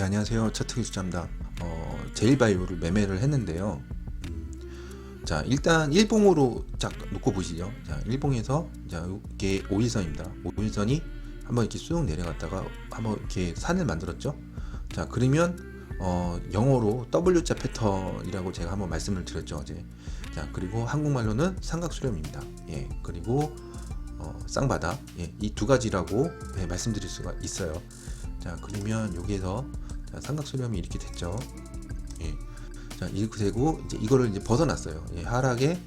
네 안녕하세요. 차트기 주자입니다 어, 제일바이오를 매매를 했는데요. 음, 자 일단 일봉으로 쫙 놓고 보시죠. 자 일봉에서 자 이게 5일선입니다. 5일선이 한번 이렇게 쑥 내려갔다가 한번 이렇게 산을 만들었죠. 자 그러면 어, 영어로 W자 패턴이라고 제가 한번 말씀을 드렸죠 어제. 자 그리고 한국말로는 삼각수렴입니다. 예 그리고 어, 쌍바다. 예, 이 두 가지라고 예, 말씀드릴 수가 있어요. 자 그러면 여기에서 자, 삼각수렴이 이렇게 됐죠. 예. 자 이렇게 되고 이제 이거를 이제 벗어났어요. 예, 하락의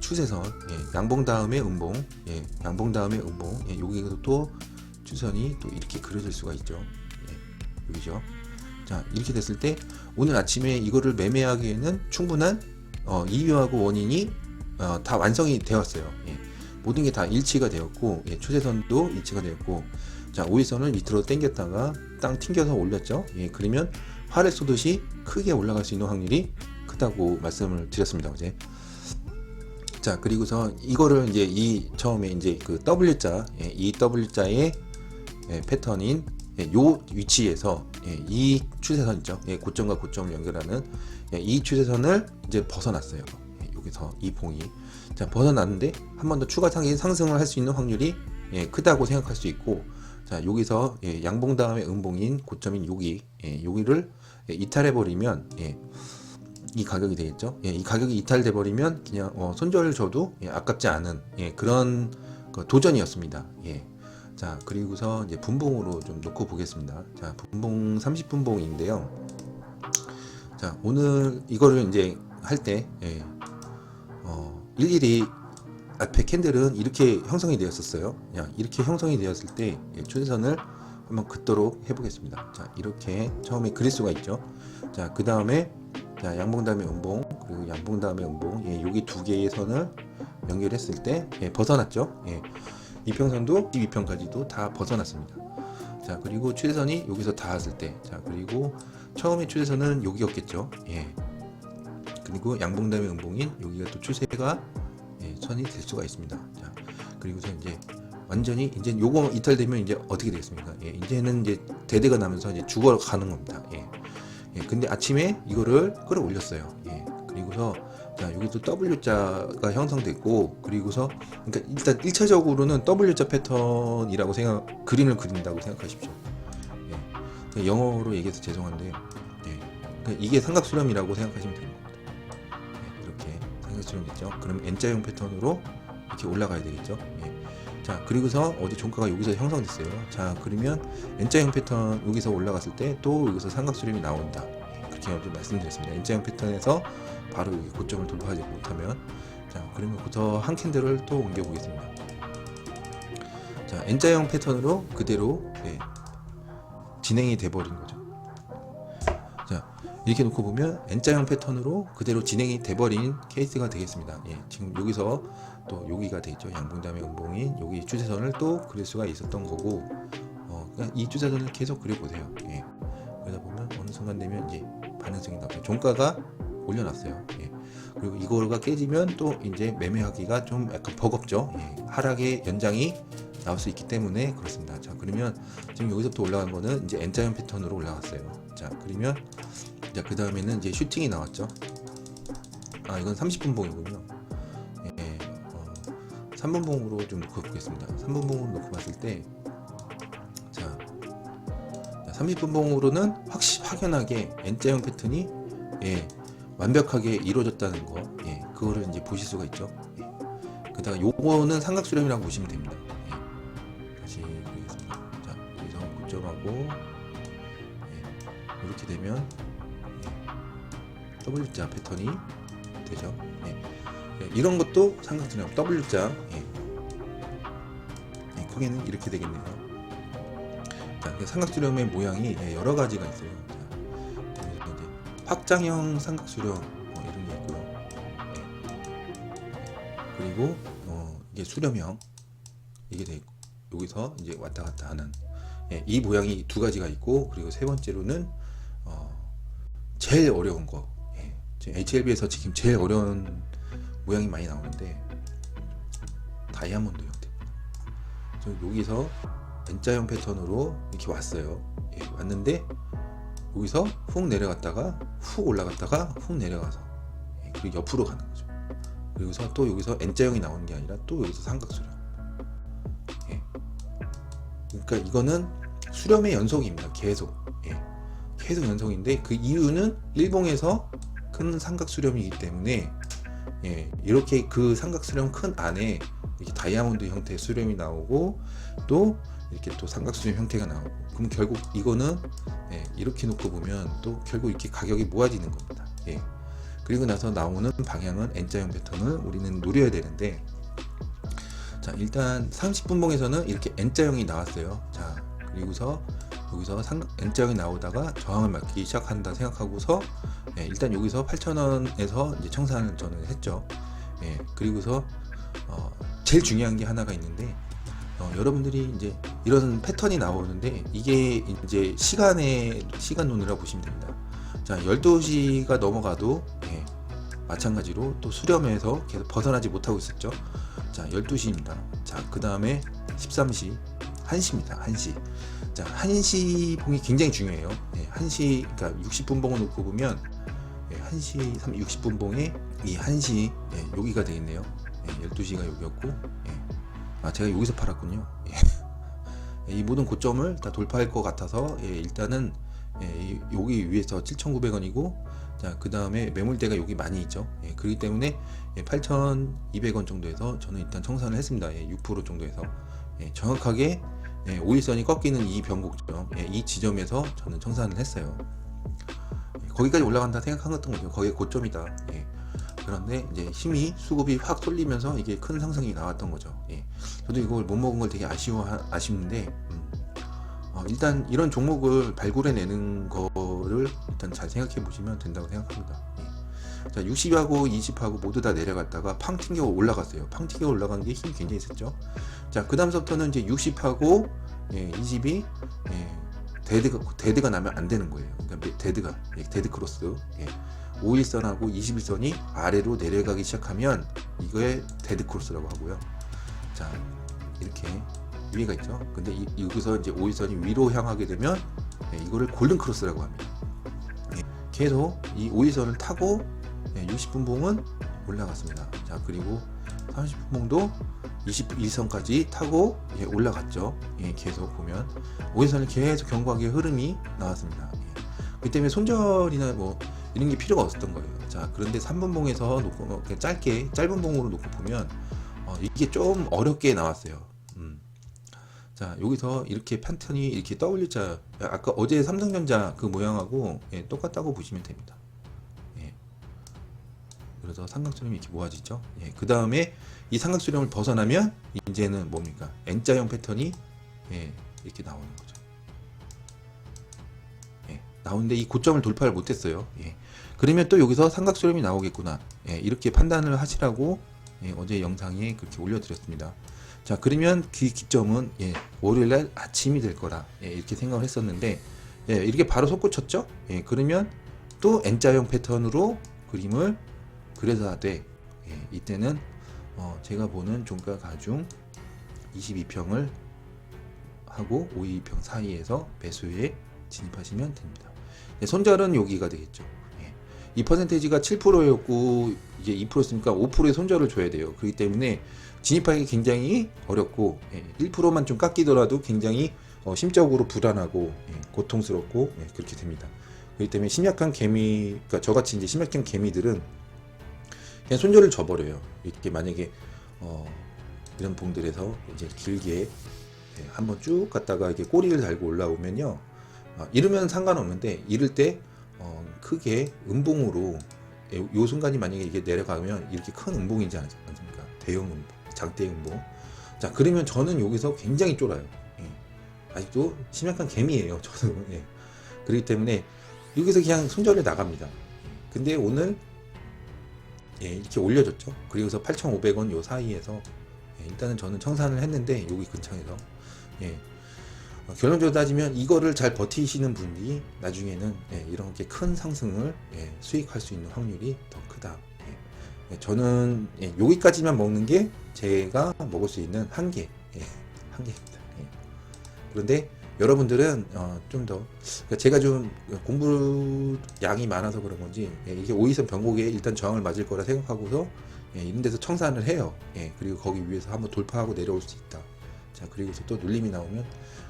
추세선. 예, 양봉 다음에 음봉. 예, 양봉 다음에 음봉. 예, 여기에도 또 추선이 또 이렇게 그려질 수가 있죠. 예, 여기죠. 자 이렇게 됐을 때 오늘 아침에 이거를 매매하기에는 충분한 어, 이유하고 원인이 어, 다 완성이 되었어요. 예. 모든 게 다 일치가 되었고 예, 추세선도 일치가 되었고 자 5일선을 밑으로 당겼다가 땅 튕겨서 올렸죠. 예, 그러면 활을 쏘듯이 크게 올라갈 수 있는 확률이 크다고 말씀을 드렸습니다 어제. 자 그리고서 이거를 이제 이 처음에 이제 그 W자 예, 이 W자의 예, 패턴인 예, 요 위치에서 예, 이 추세선 있죠. 예, 고점과 고점을 연결하는 예, 이 추세선을 이제 벗어났어요. 예, 여기서 이 봉이. 자 벗어났는데 한 번 더 추가 상승 상승을 할 수 있는 확률이 예, 크다고 생각할 수 있고 자 여기서 예, 양봉 다음에 음봉인 고점인 여기 예, 여기를 예, 이탈해 버리면 예, 이 가격이 되겠죠. 예, 이 가격이 이탈돼 버리면 그냥 어, 손절을 줘도 예, 아깝지 않은 예, 그런 그 도전이었습니다. 예. 자 그리고서 이제 분봉으로 좀 놓고 보겠습니다. 자 분봉 30분봉인데요. 자 오늘 이거를 이제 할때 예, 어, 일일이 앞에 캔들은 이렇게 형성이 되었었어요. 이렇게 형성이 되었을 때 예, 추세선을 한번 긋도록 해보겠습니다. 자 이렇게 처음에 그릴 수가 있죠. 자 그 다음에 자 양봉 다음에 음봉 그리고 양봉 다음에 음봉 예, 여기 두 개의 선을 연결했을 때 예, 벗어났죠. 예, 이평선도 12평까지도 다 벗어났습니다. 자 그리고 추세선이 여기서 닿았을 때, 자 그리고 처음에 추세선은 여기였겠죠. 예. 그리고 양봉 다음에 음봉인 여기가 또 추세가 예, 선이 될 수가 있습니다. 자, 그리고서 이제 완전히 이제 요거 이탈되면 이제 어떻게 되겠습니까? 예, 이제는 이제 대대가 나면서 이제 죽어가는 겁니다. 예. 예, 근데 아침에 이거를 끌어올렸어요. 예, 그리고서 자, 여기도 W자가 형성됐고, 그리고서, 그러니까 일단 1차적으로는 W자 패턴이라고 생각, 그림을 그린다고 생각하십시오. 예, 영어로 얘기해서 죄송한데, 예, 그러니까 이게 삼각수렴이라고 생각하시면 됩니다. 삼각수렴 있죠. 그럼 N자형 패턴으로 이렇게 올라가야 되겠죠. 예. 자, 그리고서 어디 종가가 여기서 형성됐어요. 자, 그러면 N자형 패턴 여기서 올라갔을 때 또 여기서 삼각수렴이 나온다. 예, 그렇게 좀 말씀드렸습니다. N자형 패턴에서 바로 여기 고점을 돌파하지 못하면 자, 그러면 부터 한 캔들을 또 옮겨 보겠습니다. 자, N자형 패턴으로 그대로 예, 진행이 돼 버린 거죠. 자, 이렇게 놓고 보면 N자형 패턴으로 그대로 진행이 돼버린 케이스가 되겠습니다. 예, 지금 여기서 또 여기가 되겠죠. 양봉 다음에 음봉인 여기 추세선을 또 그릴 수가 있었던 거고, 어, 그냥 이 추세선을 계속 그려보세요. 예, 그러다 보면 어느 순간 되면 이제 반응성이 나와요. 종가가 올려놨어요. 예. 그리고 이거가 깨지면 또 이제 매매하기가 좀 약간 버겁죠. 예. 하락의 연장이 나올 수 있기 때문에 그렇습니다. 자, 그러면 지금 여기서부터 올라간 거는 이제 N자형 패턴으로 올라갔어요. 자, 그러면 자, 그 다음에는 이제 슈팅이 나왔죠. 아, 이건 30분 봉이군요. 예, 어, 3분 봉으로 좀 놓고 보겠습니다. 3분 봉으로 놓고 봤을 때, 자, 30분 봉으로는 확시, 확연하게 N자형 패턴이 예, 완벽하게 이루어졌다는 거, 예, 그거를 이제 보실 수가 있죠. 예. 그다가 요거는 삼각수렴이라고 보시면 됩니다. 예. 다시 보겠습니다. 자, 여기서 고점하고 예, 이렇게 되면 예, W자 패턴이 되죠. 예. 예, 이런 것도 삼각수렴 W자 예. 예, 크게는 이렇게 되겠네요. 자, 그 삼각수렴의 모양이 예, 여러 가지가 있어요. 자, 이제 확장형 삼각수렴 뭐 이런 게 있고요. 예. 그리고 어, 이게 수렴형 이게 돼 있고 여기서 이제 왔다 갔다 하는 예, 이 모양이 두 가지가 있고 그리고 세 번째로는 어, 제일 어려운 거 예, 지금 HLB에서 지금 제일 어려운 모양이 많이 나오는데 다이아몬드 형태. 저 여기서 N자형 패턴으로 이렇게 왔어요. 예, 왔는데 여기서 훅 내려갔다가 훅 올라갔다가 훅 내려가서 예, 그리고 옆으로 가는 거죠. 그리고서 또 여기서 N자형이 나오는 게 아니라 또 여기서 삼각수렴. 예. 그러니까 이거는 수렴의 연속입니다. 계속. 예. 계속 연속인데 그 이유는 일봉에서 큰 삼각 수렴이기 때문에 예, 이렇게 그 삼각 수렴 큰 안에 이렇게 다이아몬드 형태의 수렴이 나오고 또 이렇게 또 삼각 수렴 형태가 나오고 그럼 결국 이거는 예, 이렇게 놓고 보면 또 결국 이렇게 가격이 모아지는 겁니다. 예. 그리고 나서 나오는 방향은 N자형 패턴을 우리는 노려야 되는데 자 일단 30분봉에서는 이렇게 N자형이 나왔어요. 자 그리고서 여기서 상, N자형이 나오다가 저항을 맞기 시작한다 생각하고서 예, 일단 여기서 8,000원에서 이제 청산을 저는 했죠. 예, 그리고서 어, 제일 중요한 게 하나가 있는데 어, 여러분들이 이제 이런 패턴이 나오는데 이게 이제 시간의 시간 논이라고 보시면 됩니다. 자, 12시가 넘어가도 예, 마찬가지로 또 수렴에서 계속 벗어나지 못하고 있었죠. 자, 12시입니다. 자, 그 다음에 13시, 1시입니다. 1시. 자, 1시 봉이 굉장히 중요해요. 예, 1시, 그러니까 60분 봉을 놓고 보면 예, 1시 3, 60분 봉에 이 1시, 예, 여기가 되겠네요. 예, 12시가 여기였고, 예. 아, 제가 여기서 팔았군요. 예. 이 모든 고점을 다 돌파할 것 같아서, 예, 일단은, 예, 이- 여기 위에서 7,900원이고, 자, 그 다음에 매물대가 여기 많이 있죠. 예, 그렇기 때문에, 예, 8,200원 정도에서 저는 일단 청산을 했습니다. 예, 6% 정도에서. 예, 정확하게, 예, 5일선이 꺾이는 이 변곡점, 예, 이 지점에서 저는 청산을 했어요. 예, 거기까지 올라간다 생각한 거죠. 거기에 고점이다. 예. 그런데 이제 힘이 수급이 확 쏠리면서 이게 큰 상승이 나왔던 거죠. 예. 저도 이걸 못 먹은 걸 되게 아쉬워 아쉽는데 음. 어, 일단 이런 종목을 발굴해내는 거를 일단 잘 생각해 보시면 된다고 생각합니다. 예. 자, 60하고 20하고 모두 다 내려갔다가 팡 튕겨 올라갔어요. 팡 튕겨 올라간 게 힘이 굉장히 있었죠. 자, 그 다음서부터는 이제 60하고 예, 20이 예, 데드가 데드가 나면 안 되는 거예요. 그러니까 데드가 예, 데드 크로스. 예. 5일선하고 21선이 아래로 내려가기 시작하면 이거에 데드 크로스라고 하고요. 자, 이렇게 위에가 있죠. 근데 이, 여기서 이제 5일선이 위로 향하게 되면 예, 이거를 골든 크로스라고 합니다. 예, 계속 이 5일선을 타고 예, 60분 봉은 올라갔습니다. 자, 그리고 30분 봉도 21선까지 타고 예, 올라갔죠. 예, 계속 보면 5일선을 계속 견고하게 흐름이 나왔습니다. 예. 그 때문에 손절이나 뭐 이런 게 필요가 없었던 거예요. 자, 그런데 3분봉에서 놓고 어, 그냥 짧게 짧은 봉으로 놓고 보면 어, 이게 좀 어렵게 나왔어요. 음. 자, 여기서 이렇게 패턴이 이렇게 W자 아까 어제 삼성전자 그 모양하고 예, 똑같다고 보시면 됩니다. 예. 그래서 삼각수렴이 이렇게 모아지죠. 예, 그 다음에 이 삼각수렴을 벗어나면 이제는 뭡니까? N자형 패턴이 예, 이렇게 나오는 거죠. 예, 나오는데 이 고점을 돌파를 못했어요. 예. 그러면 또 여기서 삼각수렴이 나오겠구나. 예, 이렇게 판단을 하시라고 예, 어제 영상에 그렇게 올려드렸습니다. 자, 그러면 그 기점은 예, 월요일날 아침이 될 거라 예, 이렇게 생각을 했었는데 예, 이렇게 바로 솟구쳤죠. 예, 그러면 또 N자형 패턴으로 그림을 그려야 돼. 예, 이때는 어, 제가 보는 종가 가중 22평을 하고 52평 사이에서 매수에 진입하시면 됩니다. 네, 손절은 여기가 되겠죠. 예. 이 퍼센테이지가 7%였고 이제 2%였으니까 5%의 손절을 줘야 돼요. 그렇기 때문에 진입하기 굉장히 어렵고 예, 1%만 좀 깎이더라도 굉장히 어, 심적으로 불안하고 예, 고통스럽고 예, 그렇게 됩니다. 그렇기 때문에 심약한 개미, 그러니까 저같이 이제 심약한 개미들은 그냥 손절을 줘버려요. 이렇게 만약에 어, 이런 봉들에서 이제 길게 예, 한번 쭉 갔다가 이렇게 꼬리를 달고 올라오면요. 어, 이러면 상관없는데 이럴 때 어, 크게 음봉으로 예, 요 순간이 만약에 이게 내려가면 이렇게 큰 음봉이지 않습니까? 대형 음봉, 장대 음봉. 자 그러면 저는 여기서 굉장히 쫄아요. 예. 아직도 심약한 개미예요. 저는. 예. 그렇기 때문에 여기서 그냥 손절을 나갑니다. 근데 오늘 예, 이렇게 올려줬죠. 그리고서 8,500원 요 사이에서 예, 일단은 저는 청산을 했는데 여기 근처에서 예. 어, 결론적으로 따지면 이거를 잘 버티시는 분이 나중에는 예, 이렇게 큰 상승을 예, 수익할 수 있는 확률이 더 크다. 예. 예, 저는 예, 여기까지만 먹는 게 제가 먹을 수 있는 한계, 예, 한계입니다. 예. 그런데 여러분들은 어, 좀더 그러니까 제가 좀 공부 양이 많아서 그런 건지 예, 이게 오이선 변곡에 일단 저항을 맞을 거라 생각하고서 예, 이런 데서 청산을 해요. 예, 그리고 거기 위에서 한번 돌파하고 내려올 수 있다. 자 그리고서 또 눌림이 나오면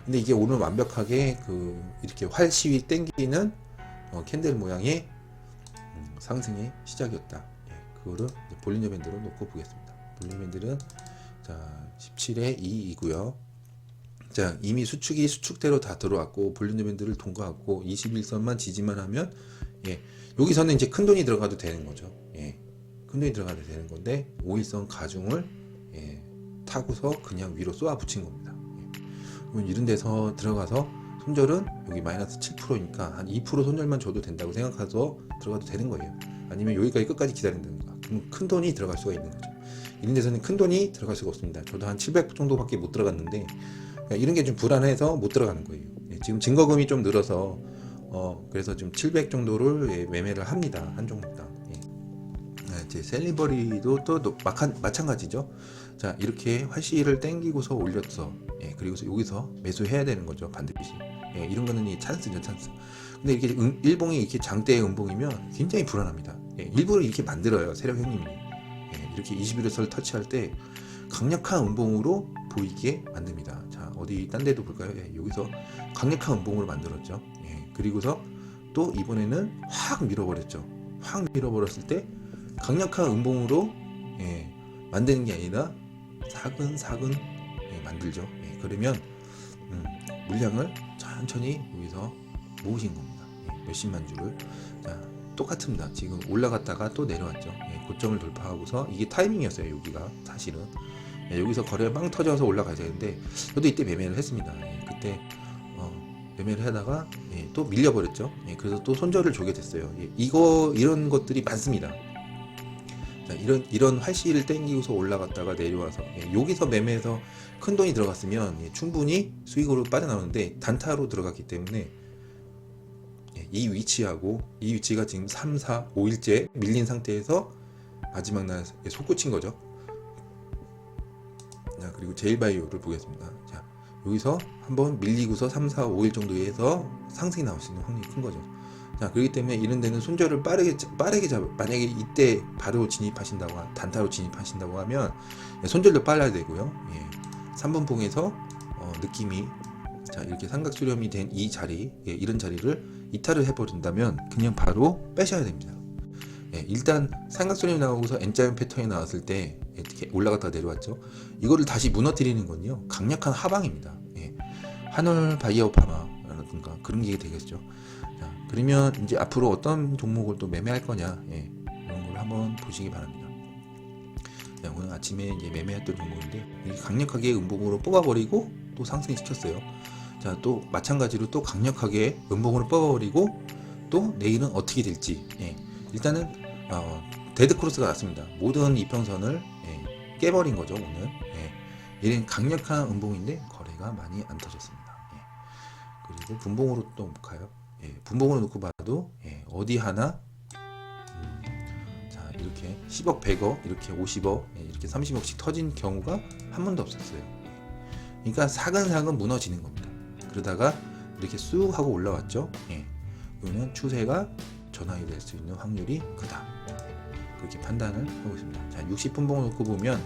근데 이게 오늘 완벽하게 그 이렇게 활시위 땡기는 어, 캔들 모양의 음, 상승의 시작이었다. 예, 그거를 볼리녀 밴드로 놓고 보겠습니다. 볼리녀 밴드는 자 17에 2이고요. 자 이미 수축이 수축대로 다 들어왔고 볼리녀 밴드를 통과하고 21선만 지지만 하면 예 여기서는 이제 큰 돈이 들어가도 되는 거죠. 예, 큰 돈이 들어가도 되는 건데 5일선 가중을 예, 타고서 그냥 위로 쏘아 붙인 겁니다. 예. 이런 데서 들어가서 손절은 여기 마이너스 7%니까 한 2% 손절만 줘도 된다고 생각해서 들어가도 되는 거예요. 아니면 여기까지 끝까지 기다린다든가. 그럼 큰 돈이 들어갈 수가 있는 거죠. 이런 데서는 큰 돈이 들어갈 수가 없습니다. 저도 한 700 정도밖에 못 들어갔는데 이런 게 좀 불안해서 못 들어가는 거예요. 예, 지금 증거금이 좀 늘어서 어 그래서 좀700 정도를 예, 매매를 합니다. 한 종목당. 예. 네, 이제 셀리버리도 또 마찬가지죠. 자 이렇게 활시를 땡기고서 올렸어. 예, 그리고서 여기서 매수해야 되는 거죠 반드시. 예, 이런 거는 이 찬스죠 찬스. 근데 이렇게 음- 일봉이 이렇게 장대의 음봉이면 굉장히 불안합니다. 예, 일부러 이렇게 만들어요 세력 형님이. 예, 이렇게 21에서를 터치할 때 강력한 음봉으로 보이게 만듭니다. 자 어디 딴 데도 볼까요? 예, 여기서 강력한 음봉으로 만들었죠. 예, 그리고서 또 이번에는 확 밀어버렸죠. 확 밀어버렸을 때 강력한 음봉으로 예, 만드는 게 아니라 사근사근 예, 만들죠. 예, 그러면 음, 물량을 천천히 여기서 모으신 겁니다. 예, 몇십만 주를. 자, 똑같습니다. 지금 올라갔다가 또 내려왔죠. 예, 고점을 돌파하고서 이게 타이밍이었어요. 여기가 사실은 예, 여기서 거래가 빵 터져서 올라가야 되는데 저도 이때 매매를 했습니다. 예, 그때 어, 매매를 하다가 예, 또 밀려버렸죠. 예, 그래서 또 손절을 조게 됐어요. 예, 이거 이런 것들이 많습니다. 자, 이런 이런 활시를 땡기고서 올라갔다가 내려와서 예, 여기서 매매해서 큰 돈이 들어갔으면 예, 충분히 수익으로 빠져나오는데 단타로 들어갔기 때문에 예, 이 위치하고 이 위치가 지금 3, 4, 5일째 밀린 상태에서 마지막 날 예, 솟구친 거죠. 자, 그리고 제일바이오를 보겠습니다. 자, 여기서 한번 밀리고서 3, 4, 5일 정도에서 상승이 나올 수 있는 확률이 큰 거죠. 자, 그렇기 때문에 이런 데는 손절을 빠르게 빠르게 잡 만약에 이때 바로 진입하신다고 하- 단타로 진입하신다고 하면 예, 손절도 빨라야 되고요. 예. 3번 봉에서 어, 느낌이 자, 이렇게 삼각 수렴이 된 이 자리, 예, 이런 자리를 이탈을 해 버린다면 그냥 바로 빼셔야 됩니다. 예, 일단 삼각수렴이 나오고서 N자형 패턴이 나왔을 때 이렇게 올라갔다 내려왔죠. 이거를 다시 무너뜨리는 건요 강력한 하방입니다. 예, 한올 바이오 파마라든가 그런 게 되겠죠. 자, 그러면 이제 앞으로 어떤 종목을 또 매매할 거냐 예, 이런 걸 한번 보시기 바랍니다. 자, 오늘 아침에 이제 매매했던 종목인데 강력하게 음봉으로 뽑아버리고 또 상승시켰어요. 자, 또 마찬가지로 또 강력하게 음봉으로 뽑아버리고 또 내일은 어떻게 될지 예, 일단은 어, 데드 크로스가 났습니다. 모든 이평선을 예, 깨버린 거죠 오늘. 예, 이런 강력한 음봉인데 거래가 많이 안 터졌습니다. 예. 그리고 분봉으로 또 가요. 예, 분봉으로 놓고 봐도 예, 어디 하나 음, 자 이렇게 10억, 100억, 이렇게 50억, 예, 이렇게 30억씩 터진 경우가 한 번도 없었어요. 예. 그러니까 사근사근 무너지는 겁니다. 그러다가 이렇게 쑥 하고 올라왔죠. 예. 이거는 추세가 전환이 될 수 있는 확률이 크다. 예, 그렇게 판단을 하고 있습니다. 자, 60분봉을 놓고 보면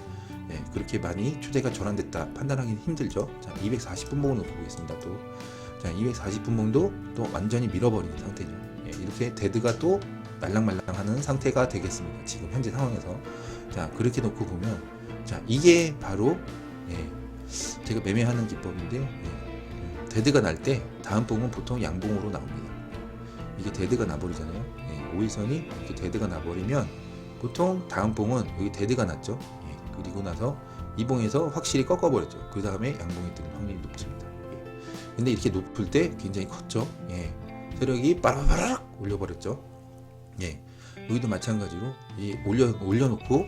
예, 그렇게 많이 추세가 전환됐다 판단하기는 힘들죠. 자, 240분봉을 놓고 보겠습니다. 또 자, 240분봉도 또 완전히 밀어버리는 상태죠. 예, 이렇게 데드가 또 말랑말랑하는 상태가 되겠습니다. 지금 현재 상황에서 자 그렇게 놓고 보면 자 이게 바로 예, 제가 매매하는 기법인데 예, 음, 데드가 날 때 다음 봉은 보통 양봉으로 나옵니다. 이게 데드가 나버리잖아요. 예, 오일선이 이렇게 데드가 나버리면 보통 다음 봉은 여기 데드가 났죠. 예, 그리고 나서 이 봉에서 확실히 꺾어버렸죠. 그 다음에 양봉이 뜨는 확률이 높습니다. 예. 근데 이렇게 높을 때 굉장히 컸죠. 예, 세력이 빠라바락 올려버렸죠. 예, 여기도 마찬가지로 이 올려 올려놓고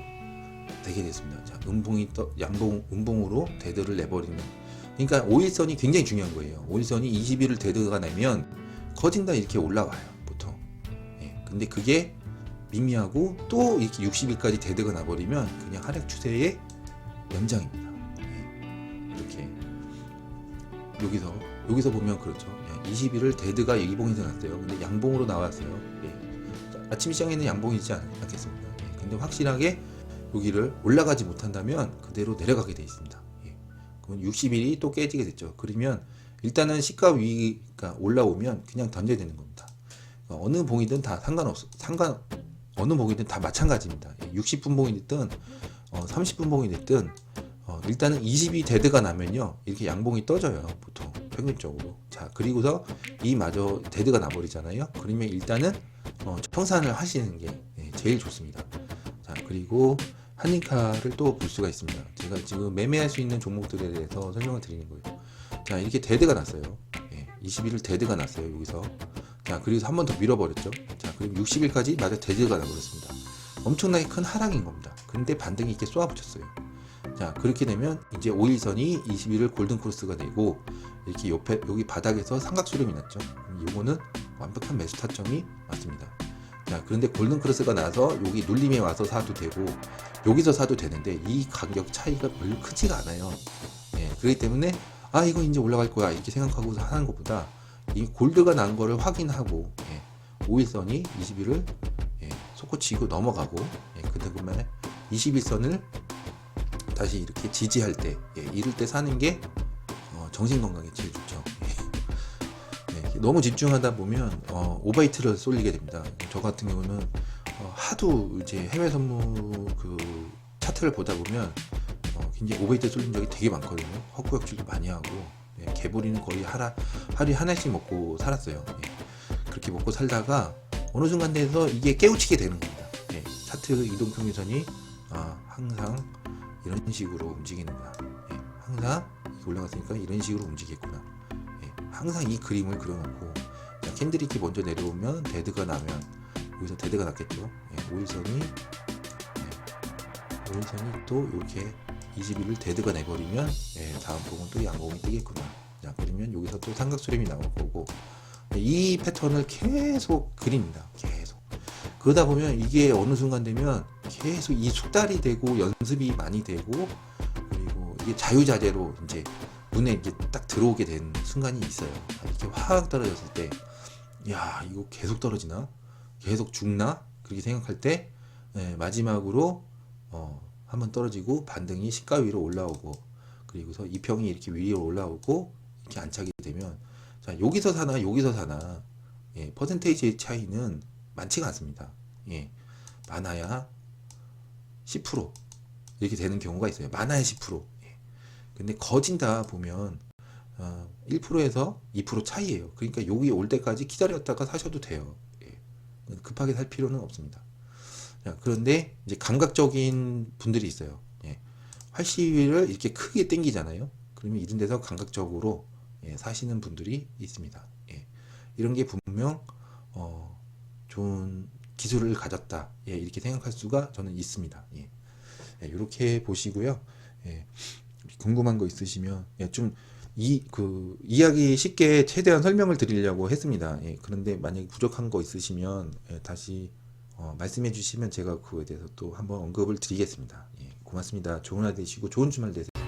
되게 됐습니다. 자, 음봉이 떠 양봉 음봉으로 데드를 내버리는. 그러니까 오일선이 굉장히 중요한 거예요. 오일선이 20일을 데드가 내면 커진다 이렇게 올라와요 보통. 예, 근데 그게 미미하고 또 이렇게 60일까지 데드가 나버리면 그냥 하락 추세의 연장입니다. 예, 이렇게 여기서 여기서 보면 그렇죠. 예, 21을 데드가 일봉에서 났어요. 근데 양봉으로 나왔어요. 예. 자, 아침 시장에는 양봉이지 않, 않겠습니까? 예. 근데 확실하게 여기를 올라가지 못한다면 그대로 내려가게 돼 있습니다. 예. 그럼 60일이 또 깨지게 됐죠. 그러면 일단은 시가 위가 올라오면 그냥 던져야 되는 겁니다. 어, 어느 봉이든 다 상관없 상관 어느 봉이든 다 마찬가지입니다. 예, 60분 봉이 됐든 어, 30분 봉이 됐든 어, 일단은 20이 데드가 나면요 이렇게 양봉이 떠져요 보통 평균적으로. 자 그리고서 이 마저 데드가 나버리잖아요. 그러면 일단은 어, 청산을 하시는 게 예, 제일 좋습니다. 자 그리고 한니카를 또 볼 수가 있습니다. 제가 지금 매매할 수 있는 종목들에 대해서 설명을 드리는 거예요 자 이렇게 데드가 났어요 예, 21일 데드가 났어요 여기서 자 그리고 한 번 더 밀어버렸죠 자 그리고 60일까지 마저 데드가 나버렸습니다 엄청나게 큰 하락인 겁니다 근데 반등이 이렇게 쏘아붙였어요 자 그렇게 되면 이제 5일선이 21일 골든 크로스가 되고 이렇게 옆에 여기 바닥에서 삼각 수렴이 났죠. 이거는 완벽한 매수 타점이 맞습니다. 자 그런데 골든 크로스가 나서 여기 눌림에 와서 사도 되고 여기서 사도 되는데 이 가격 차이가 별로 크지가 않아요. 예, 그렇기 때문에 아 이거 이제 올라갈 거야 이렇게 생각하고 하는 것보다 이 골드가 난 거를 확인하고 예, 5일선이 21을 예, 솟구치고 넘어가고 예, 그 다음에 21선을 다시 이렇게 지지할 때, 예, 이럴 때 사는 게 어, 정신 건강에 제일 좋죠. 예. 예, 너무 집중하다 보면 어, 오바이트를 쏠리게 됩니다. 저 같은 경우는 어, 하도 이제 해외 선물 그 차트를 보다 보면 어, 굉장히 오바이트 쏠린 적이 되게 많거든요. 헛구역질도 많이 하고 예, 개보리는 거의 하나 하루에 하나씩 먹고 살았어요. 예. 그렇게 먹고 살다가 어느 순간 돼서 이게 깨우치게 되는 겁니다. 예, 차트 이동 평균선이 아, 항상 이런 식으로 움직이는구나. 예, 항상 올라갔으니까 이런 식으로 움직이겠구나. 예, 항상 이 그림을 그려놓고 자, 캔들이키 먼저 내려오면 데드가 나면 여기서 데드가 났겠죠. 예, 5일선이 예, 5일선이 또 이렇게 21을 데드가 내버리면 예, 다음 봉은 또 양봉이 뜨겠구나. 자 그러면 여기서 또 삼각수렴이 나올 거고 예, 이 패턴을 계속 그립니다. 계속. 그러다 보면 이게 어느 순간 되면 계속 이 숙달이 되고 연습이 많이 되고 그리고 이게 자유자재로 이제 눈에 이제 딱 들어오게 된 순간이 있어요. 이렇게 확 떨어졌을 때, 야 이거 계속 떨어지나? 계속 죽나? 그렇게 생각할 때 예, 마지막으로 어, 한번 떨어지고 반등이 시가 위로 올라오고 그리고서 이평이 이렇게 위로 올라오고 이렇게 안착이 되면 자 여기서 사나 여기서 사나 예, 퍼센테이지 차이는 많지가 않습니다. 예, 많아야 10% 이렇게 되는 경우가 있어요. 많아야 10%. 예. 근데 거진다 보면 어, 1%에서 2% 차이예요. 그러니까 여기 올 때까지 기다렸다가 사셔도 돼요. 예. 급하게 살 필요는 없습니다. 자, 그런데 이제 감각적인 분들이 있어요. 예. 활시위를 이렇게 크게 땡기잖아요. 그러면 이런 데서 감각적으로 예, 사시는 분들이 있습니다. 예. 이런 게 분명 어, 좋은 기술을 가졌다. 예, 이렇게 생각할 수가 저는 있습니다. 예. 예, 이렇게 보시고요. 예, 궁금한 거 있으시면 예, 좀 이 그 이야기 쉽게 최대한 설명을 드리려고 했습니다. 예, 그런데 만약에 부족한 거 있으시면 예, 다시 어, 말씀해 주시면 제가 그거에 대해서 또 한번 언급을 드리겠습니다. 예, 고맙습니다. 좋은 날 되시고 좋은 주말 되세요.